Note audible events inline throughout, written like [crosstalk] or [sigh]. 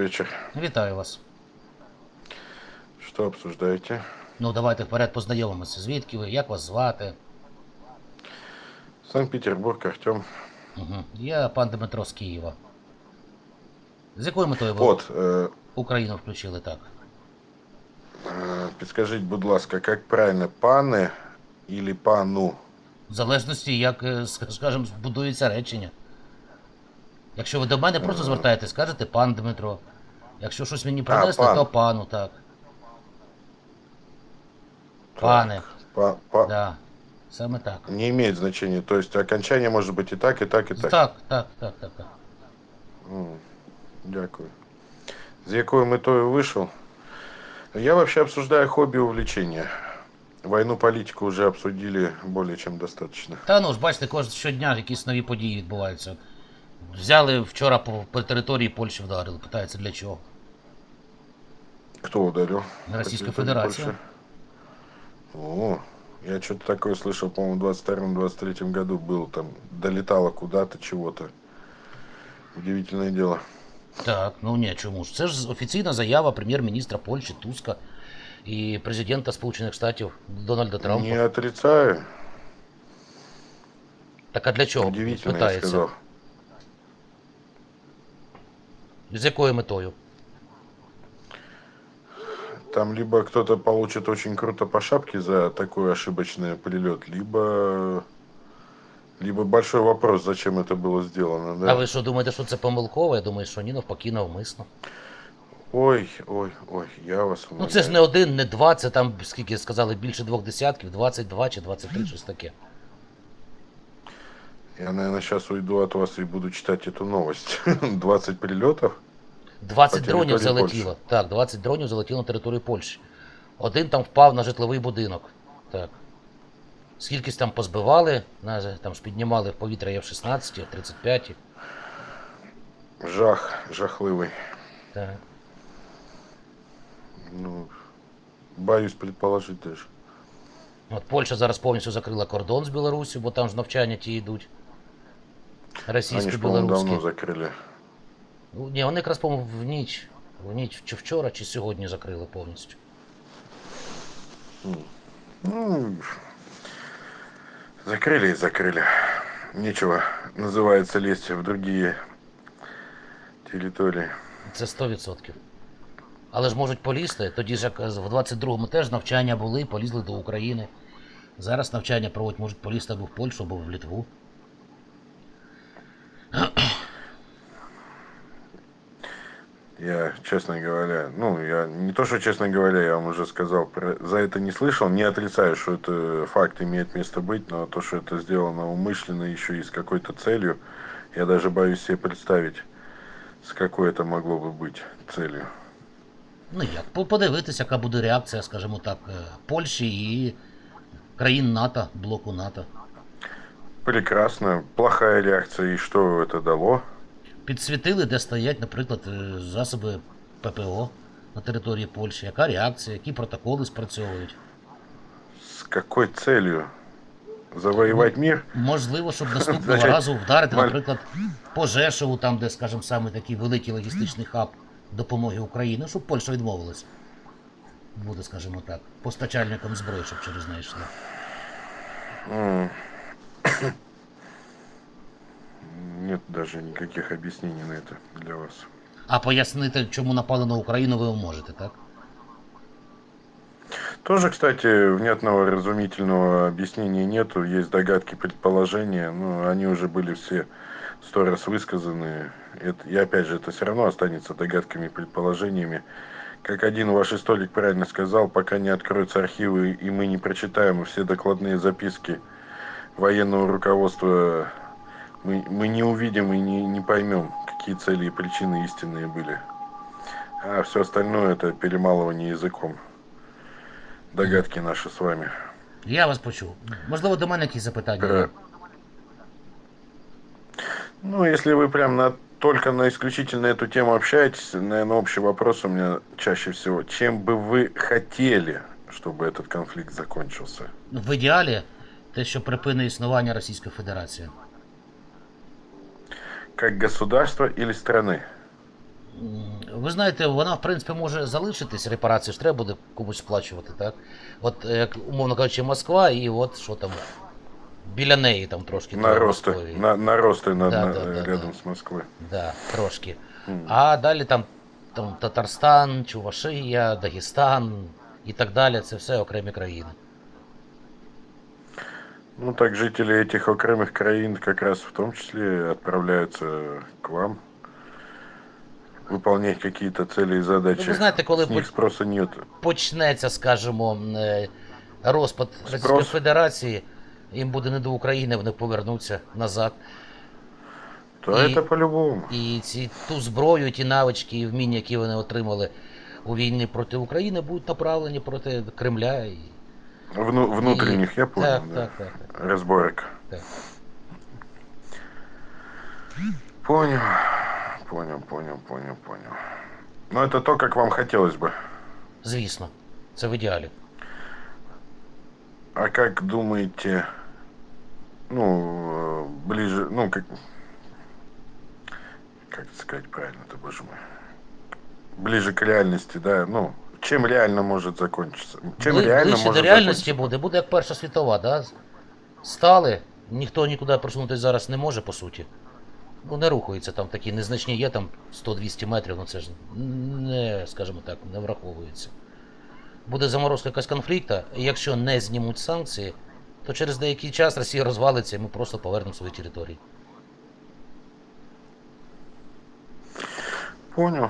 вечер. Вітаю вас. Что обсуждаете? Ну, давайте вперед познайомимося. Звідки ви? Як вас звати? Санкт-Петербург, Артем. Угу. Я пан Дмитро з Києва. З якою метою ви Вот, э, Україну включили так? э, підскажіть, будь ласка, как правильно, пане или пану? В залежності, як, е, ск- скажімо, будується речення. Якщо ви до мене просто звертаєтесь, скажете пан Дмитро. Якщо щось мені принесли, пан. то пану, так. Пане. Па, па- Да. Саме так. Не имеет значения, то есть окончание может быть и так, и так, и так. Так, так, так, так, так. М, Дякую. З якою метою вышел? Я вообще обсуждаю хобби и увлечения. Войну, политику уже обсудили более чем достаточно. Та ну ж бачите, кожного щодня якісь нові події відбуваються. Взяли вчора по, по території Польщі вдарили. Питається для чого? Кто ударил? Российская По территории Федерация. Польши? О, я что-то такое слышал, по-моему, в 22-23 году был там, долетало куда-то, чего-то. Удивительное дело. Так, ну ні, чому ж? Це ж офіційна заява прем'єр-міністра Польщі Туска і президента Сполучених Штатів Дональда Трампа. Не отрицаю, Так а для чого? удивительно, я Питається. сказал. З якою метою? Там либо кто-то получит очень круто по шапке за такой ошибочный прилет, либо... Либо большой вопрос, зачем это было сделано, да? А ви що думаєте, що це помилково? Я думаю, що ні, навпаки, навмисно. Ой, ой, ой, я вас Ну це ж не один, не два, це там, скільки сказали, більше двох десятків, 22 чи 23, щось таке. Я, наверное, сейчас уйду от вас и буду читать эту новость. [laughs] 20 прилетов? 20 дронів залетіло. Так, 20 дронів залетіло на територію Польщі. Один там впав на житловий будинок. Так. Скількись там позбивали, там ж піднімали в повітря F-16, F-35. Жах, жахливый. Так. Ну, боюсь предположить даже. От Польща зараз повністю закрила кордон з Білорусі, бо там ж навчання ті йдуть. Они ж, по-моему, Російсько-білоруські. давно закрыли. Ну, Ні, вони якраз, по-моєму, в ніч. В ніч чи вчора, чи сьогодні закрили повністю. Ну, закрыли и закрыли. Нечего, называется, лезть в другие территории. Це 100%. Але ж можуть полізти. Тоді ж як в 22-му теж навчання були, полізли до України. Зараз навчання проводять, можуть полізти або в Польщу, або в Литву. Я, честно говоря, ну, я не то, что честно говоря, я вам уже сказал, про- за это не слышал, не отрицаю, что это факт имеет место быть, но то, что это сделано умышленно, еще и с какой-то целью, я даже боюсь себе представить, с какой это могло бы быть целью. Ну як, по- подивитися, яка буде реакція, скажімо так, е, Польщі і країн НАТО, блоку НАТО. Прекрасно. Плохая реакция, и что это дало? Підсвітили, де стоять, наприклад, е, засоби ППО на території Польщі. Яка реакція, які протоколи спрацьовують. С какой целью? Завоевать мир? Можливо, щоб [laughs] наступного Значить, разу вдарити, Валь- наприклад, по Жешову, там, де, скажімо, саме такий великий логістичний хаб допомоги Україні, щоб Польща відмовилась. Буде, скажімо так, постачальником зброї, щоб через неї йшли. М. Нет даже никаких объяснений на это для вас. А пояснити, чому напали на Україну, ви можете, так? Тоже, кстати, внятного разумительного объяснения нету. Есть догадки, предположения, но они уже были все сто раз высказаны. Это, и опять же, это все равно останется догадками и предположениями. Как один ваш историк правильно сказал, пока не откроются архивы и мы не прочитаем все докладные записки военного руководства, мы, мы не увидим и не, не поймем, какие цели и причины истинные были. А все остальное это перемалывание языком. Догадки наши с вами. Я вас почув. Можливо, до мене якісь запитання є. Э, Ну, если вы прям на, только на исключительно эту тему общаетесь, наверное, общий вопрос у меня чаще всего. Чем бы вы хотели, чтобы этот конфликт закончился? В ідеалі те, що припинить існування Російської Федерації. Как государства или страны? М, Ви знаєте, вона, в принципі, може залишитись, репарації ж треба буде комусь сплачувати, так? От, е, як, умовно кажучи, Москва, і от що там біля неї там трошки. треба Наросты, Московії. на, наросты над, Да, на- да, да, рядом да. с Москвой. Да, трошки. М. А далі там, там Татарстан, Чувашия, Дагестан і так далі. Це все окремі країни. Ну, так жители этих окремых краин как раз в том числе отправляются к вам выполнять какие-то цели и задачи. Ну, вы знаете, коли С них пот- спроса нет. Почнеться, скажімо, е, розпад Російської Федерації, їм буде не до України, вони повернуться назад. То И- это по-любому. І ці ту зброю, ті навички і вміння, які вони отримали у війні проти України, будуть направлені проти Кремля. І... Вну- внутренних, я понял, Так, да. так, так, так. Разборок. Так. Понял, понял, понял, понял, понял. Но это то, как вам хотелось бы. Звісно, це в ідеалі. А как думаете, ну, э, ближе, ну, как, как это сказать правильно-то, боже мой, ближе к реальности, да, ну, чем реально может закончиться? Чем Бли- реально ближче может до реальності буде, буде як Перша світова, да? Стали, ніхто нікуди просунутися зараз не може, по суті. Ну, не рухаються там такі незначні, є там 100-200 метрів, ну це ж не, скажімо так, не враховується. Буде заморозка якась конфлікту, і якщо не знімуть санкції, то через деякий час Росія розвалиться і ми просто повернемо свої території. Понял.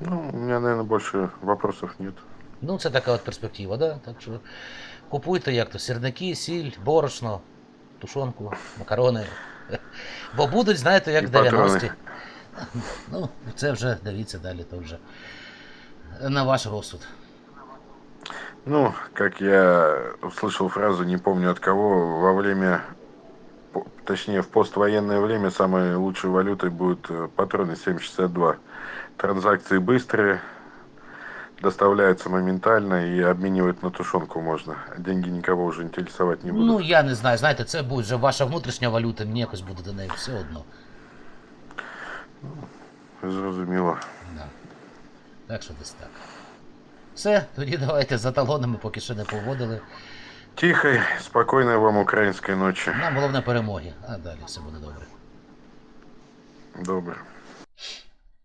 Ну, у меня, наверное, больше вопросов нет. Ну, це така от перспектива, да? Так що купуйте як то сірники, сіль, борошно, тушонку, макарони. [laughs] Бо будуть, знаєте, як І в 90-ті. патрони. [laughs] Ну, це вже дивіться далі, то вже на ваш розсуд. Ну, как я услышал фразу, не помню от кого, во время, по- точнее в поствоенное время самой лучшей валютой будут э, патроны 7,62. Транзакции быстрые, доставляются моментально и обменивать на тушенку можно. Деньги никого уже интересовать не будут. Ну, я не знаю, знаєте, це буде вже ваша внутрішня валюта, мені якось буде до неї все одно. Зрозуміло. Да. Так що десь так. Все, тоді давайте за талонами, поки що не поводили. Тихой, спокойной вам украинской ночи. Нам головне перемоги, а далі все буде добре. Добре.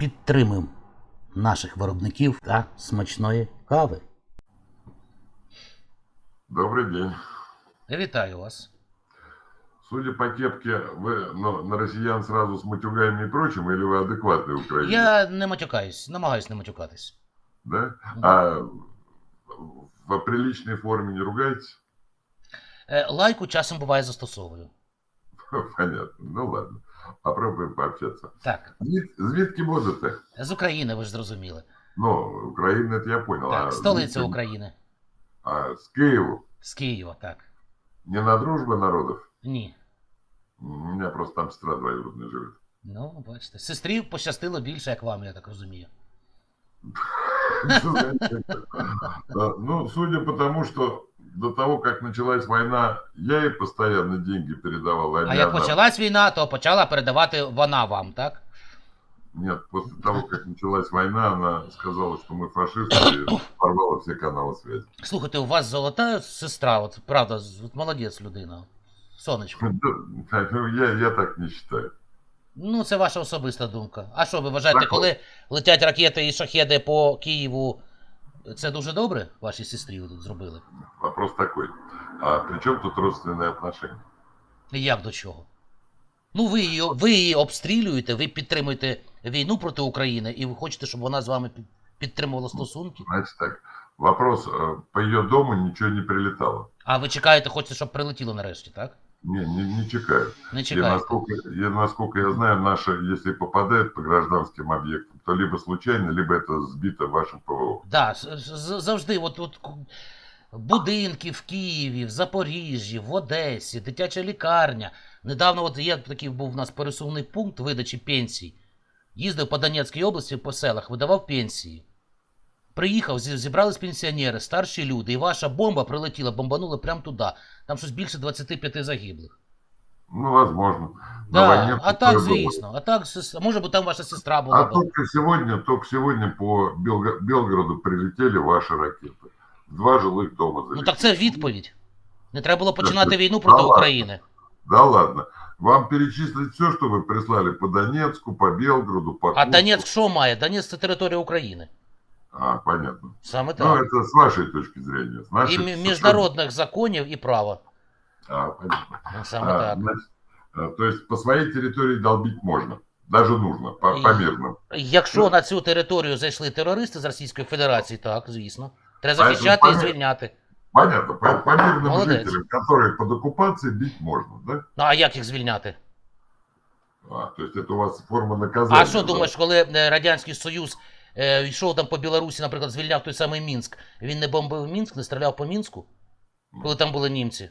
Підтримуємо наших виробників та смачної кави. Добрый день. Вітаю вас. Судя по кепке, вы ну, на россиян сразу с матюгами и прочим, или вы адекватный украинец? Я не матюкаюсь, намагаюсь не матюкатись. Да? А в приличной форме не ругаетесь? Е, Лайку часом буває застосовую. Понятно. Ну ладно. [laughs] Попробуем пообщаться. Так, Звід- Звідки будете? з України ви ж зрозуміли. Ну, Украина, это я понял. Так, а столиця звідки? України. А, с Киеву. З Києва, так. Не на дружбу народов? Ні. У меня просто там сестра двоюродная живет. Ну, бачите. Сестрі пощастило більше, як вам, я так розумію. [laughs] Да, Ну, судя по тому, что до того, как началась война, я ей постоянно деньги передавал. А не як она. почалась війна, то почала передавати вона вам, так? Нет, после того, как началась война, она сказала, что мы фашисты, и порвала все каналы связи. Слухайте, у вас золота сестра, от правда, з- от молодець людина. Сонечко. [laughs] Да, ну, Я, я так не считаю. Ну, це ваша особиста думка. А що, ви вважаєте, Так, коли летять ракети і шахеди по Києву, це дуже добре вашій сестрі ви тут зробили? Вопрос такой. А при чем тут родственные отношения? І Як до чого? Ну, ви її, ви її обстрілюєте, ви підтримуєте війну проти України, і ви хочете, щоб вона з вами під- підтримувала стосунки. Значит так, вопрос, э, по ее дому ничего не прилетало. А ви чекаєте, хочете, щоб прилетіло нарешті, так? Не, не, не чекают. Не И чекайте. насколько, и насколько я знаю, наши, если попадают по гражданским объектам, то либо случайно, либо это сбито вашим ПВО. Да, з- з- завжди, от, от ку- будинки в Києві, в Запоріжжі, в Одесі, дитяча лікарня. Недавно от є такий був у нас пересувний пункт видачі пенсій. Їздив по Донецькій області по селах, видавав пенсії. Приїхав, зі- зібрались пенсіонери, старші люди, і ваша бомба прилетіла, бомбанула прямо туди. Там щось більше 25 загиблих. Ну, возможно. Да, войне а так, звісно, а так, може би там ваша сестра була. А только сегодня, только сегодня по Белгороду прилетели ваши ракеты Два жилых дома Ну залетели. так це відповідь. Не треба було починати війну проти ладно. України. Да ладно. Вам перечислить все, что вы прислали по Донецку, по Белгороду, по А Курску? Донецьк що має? Донецьк це територія України. А, понятно. Саме Ну, так. это с вашей точки зрения. С І нашей мі- совершенно- міжнародних законів і права. А, понятно. Ну, Саме А, так. значит, а, то есть по своей территории долбить можно. Даже нужно, по, И- по мирным. Якщо на цю територію зайшли терористи з Російської Федерації, так, звісно. Треба А, захищати і понятно. звільняти. Понятно, по, по мирным Молодец. жителям, которые под оккупацией бить можно, да? Ну а як їх звільняти? А, то есть это у вас форма наказания. А що да? думаєш, коли е, Радянський Союз е, йшов там по Білорусі, наприклад, звільняв той самий Мінськ, він не бомбив Мінськ, не стріляв по Мінську, коли там були німці?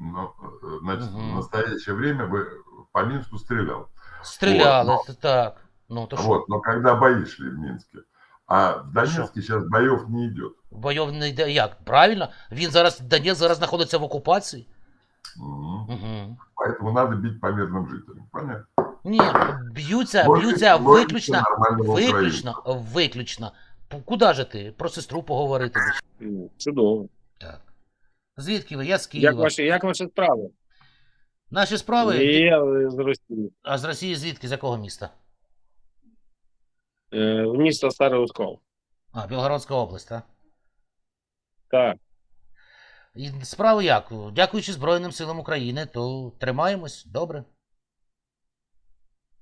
Ну, э, значит, Мгм. в настоящее время вы по Минску стрелял. Стріляли, Вот, т- так. Ну то що? Вот, но когда бои шли в Минске. А в Донецке сейчас боев не идет. Бойов не йде. Як? Правильно? Він зараз, Донець зараз знаходиться в окупації. Мгм. Угу. Поэтому надо бить по мирным жителям. Понятно. Ні, б'ються, б'ються виключно, виключно, виключно. Куди же ти? Про сестру поговорити. Ну, Чудово. Так. Звідки ви? Я з Як Києва. ваші, як ваші справи? Наші справи? Але з Росії. А з Росії звідки? З якого міста? Е, в місто Старий Оскол. А, Білгородська область, так? Так. І справи як? Дякуючи Збройним силам України, то тримаємось, добре.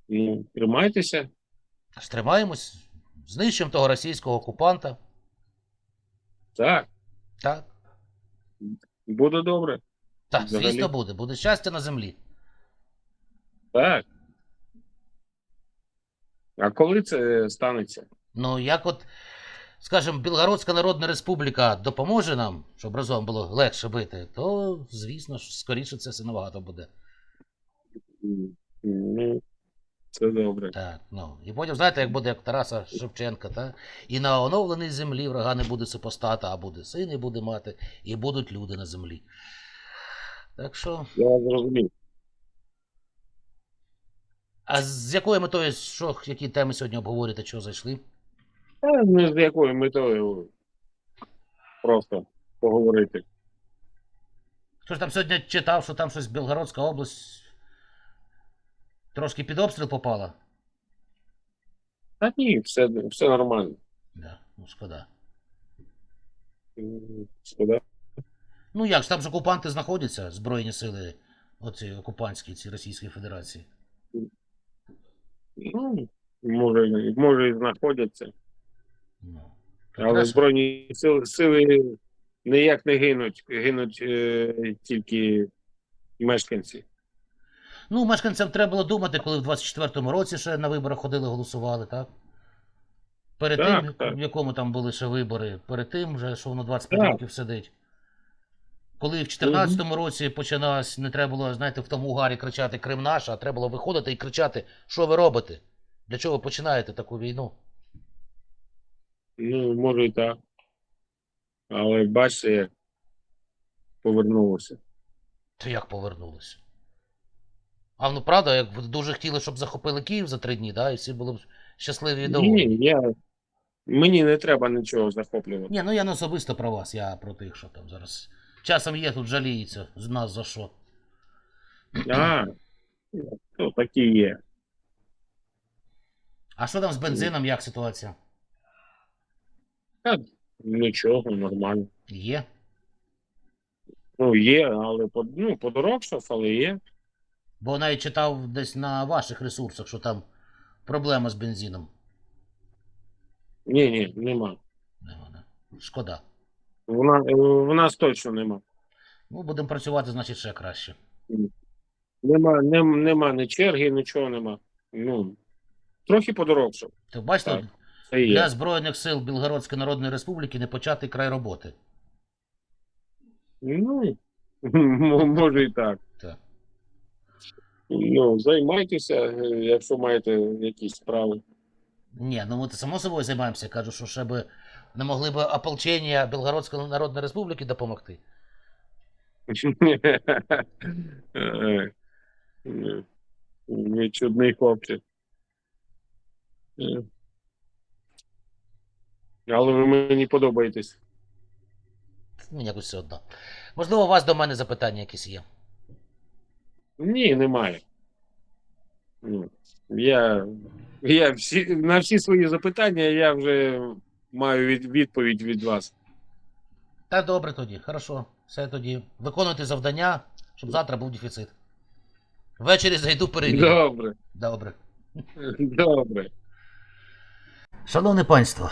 Ну, тримайтеся. Тримаємось, знищуємо того російського окупанта. Так, Так. буде добре. Так, Взагалі. звісно, буде. Буде щастя на землі. Так. А коли це станеться? Ну, як от, скажімо, Білгородська Народна Республіка допоможе нам, щоб разом було легше бити, то, звісно скоріше це все набагато буде. Ну, це добре. Так, ну. І потім, знаєте, як буде як Тараса Шевченка, та? і на оновленій землі врага не буде супостата, а буде син і буде мати, і будуть люди на землі. Так що, Я зрозумів. а з якою метою, що, які теми сьогодні обговорюєте, чого зайшли? Та не з якою метою просто поговорити. Хто ж там сьогодні читав, що там щось Білгородська область трошки під обстріл попала? Та ні, все, все нормально. Да, ну шкода. Шкода. Ну як ж там ж окупанти знаходяться, Збройні сили оці окупантські, ці Російської Федерації. Ну, може, може і знаходяться. Ну, Але. Збройні сили, сили ніяк не гинуть, гинуть е, тільки мешканці. Ну, мешканцям треба було думати, коли в 24-му році ще на виборах ходили, голосували, так? Перед Так, тим, так. в якому там були ще вибори, перед тим вже, що воно 25 Так. років сидить. Коли в 14-му році починалось, не треба було, знаєте, в тому угарі кричати Крим наш, а треба було виходити і кричати, що ви робите? Для чого ви починаєте таку війну? Ну, може і так. Але бачите, як повернулося. То як повернулися? А ну правда, як ви дуже хотіли, щоб захопили Київ за три дні, да, і всі були б щасливі і доволі. Ні, я... Мені не треба нічого захоплювати. Ні, ну я не особисто про вас, я про тих, що там зараз. Часом є тут жаліються з нас за що. А, то такі є. А що там з бензином, як ситуація? Нічого, нормально. Є. Ну, є, але по- ну, подорожчав, але є. Бо навіть читав десь на ваших ресурсах, що там проблема з бензином. Ні, ні, нема. Нема, да. Шкода. Вона, е, в нас точно нема. Ну, будемо працювати, значить, ще краще. Нема, нема, нема ні черги, нічого нема. Ну, трохи подорожчав. Ти бачите, Так. Для Збройних сил Білгородської Народної Республіки не початий край роботи. Ну, може і так. Так. Ну, займайтеся, е, якщо маєте якісь справи. Ні, ну ми само собою займаємося. Кажу, що ще би не могли б ополчення Білгородської Народної Республіки допомогти. Е, е, Ви чудний хлопчик. Але ви мені подобаєтесь. Мені якось все одно. Можливо, у вас до мене запитання якісь є. Ні, немає. Я, я всі, на всі свої запитання я вже маю від, відповідь від вас. Та добре тоді, хорошо. Все тоді. Виконуйте завдання, щоб завтра був дефіцит. Ввечері зайду перевірю. Добре, Добре. добре. Шановне панство,